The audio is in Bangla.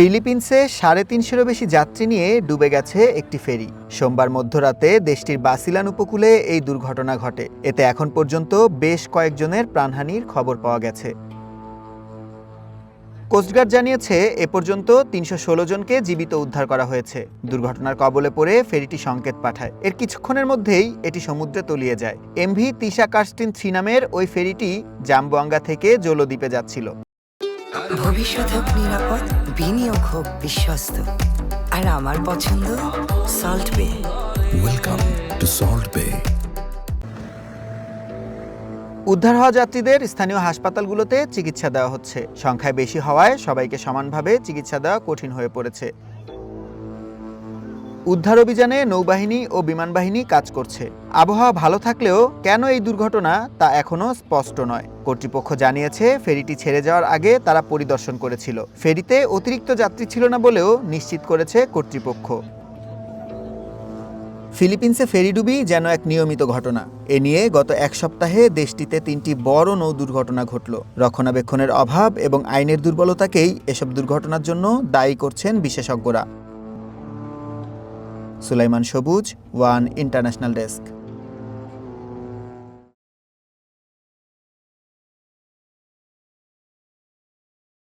ফিলিপিন্সে সাড়ে তিনশোরও বেশি যাত্রী নিয়ে ডুবে গেছে একটি ফেরি। সোমবার মধ্যরাতে দেশটির বাসিলান উপকূলে এই দুর্ঘটনা ঘটে। এতে এখন পর্যন্ত বেশ কয়েকজনের প্রাণহানির খবর পাওয়া গেছে। কোস্টগার্ড জানিয়েছে, এ পর্যন্ত তিনশো ষোলো জনকে জীবিত উদ্ধার করা হয়েছে। দুর্ঘটনার কবলে পড়ে ফেরিটি সংকেত পাঠায়। এর কিছুক্ষণের মধ্যেই এটি সমুদ্রে তলিয়ে যায়। এমভি তিশা কার্স্টিন থ্রি নামের ওই ফেরিটি জাম্বুয়াঙ্গা থেকে জলদ্বীপে যাচ্ছিল। ভবিষ্যৎ হোক নিরাপদ বিনিয়োগ হোক বিশ্বস্ত। আর আমার পছন্দ সল্ট বে ওয়েলকাম টু সল্ট বে উদ্ধার হওয়া যাত্রীদের স্থানীয় হাসপাতালগুলোতে চিকিৎসা দেওয়া হচ্ছে। সংখ্যায় বেশি হওয়ায় সবাইকে সমানভাবে চিকিৎসা দেওয়া কঠিন হয়ে পড়েছে। উদ্ধার অভিযানে নৌবাহিনী ও বিমান বাহিনী কাজ করছে। আবহাওয়া ভালো থাকলেও কেন এই দুর্ঘটনা তা এখনও স্পষ্ট নয়। কর্তৃপক্ষ জানিয়েছে, ফেরিটি ছেড়ে যাওয়ার আগে তারা পরিদর্শন করেছিল। ফেরিতে অতিরিক্ত যাত্রী ছিল না বলেও নিশ্চিত করেছে কর্তৃপক্ষ। ফিলিপিন্সে ফেরিডুবি যেন এক নিয়মিত ঘটনা। এ নিয়ে গত এক সপ্তাহে দেশটিতে তিনটি বড় নৌ দুর্ঘটনা ঘটল। রক্ষণাবেক্ষণের অভাব এবং আইনের দুর্বলতাকেই এসব দুর্ঘটনার জন্য দায়ী করছেন বিশেষজ্ঞরা। সুলাইমান সবুজ ওয়ান ইন্টারন্যাশনাল ডেস্ক।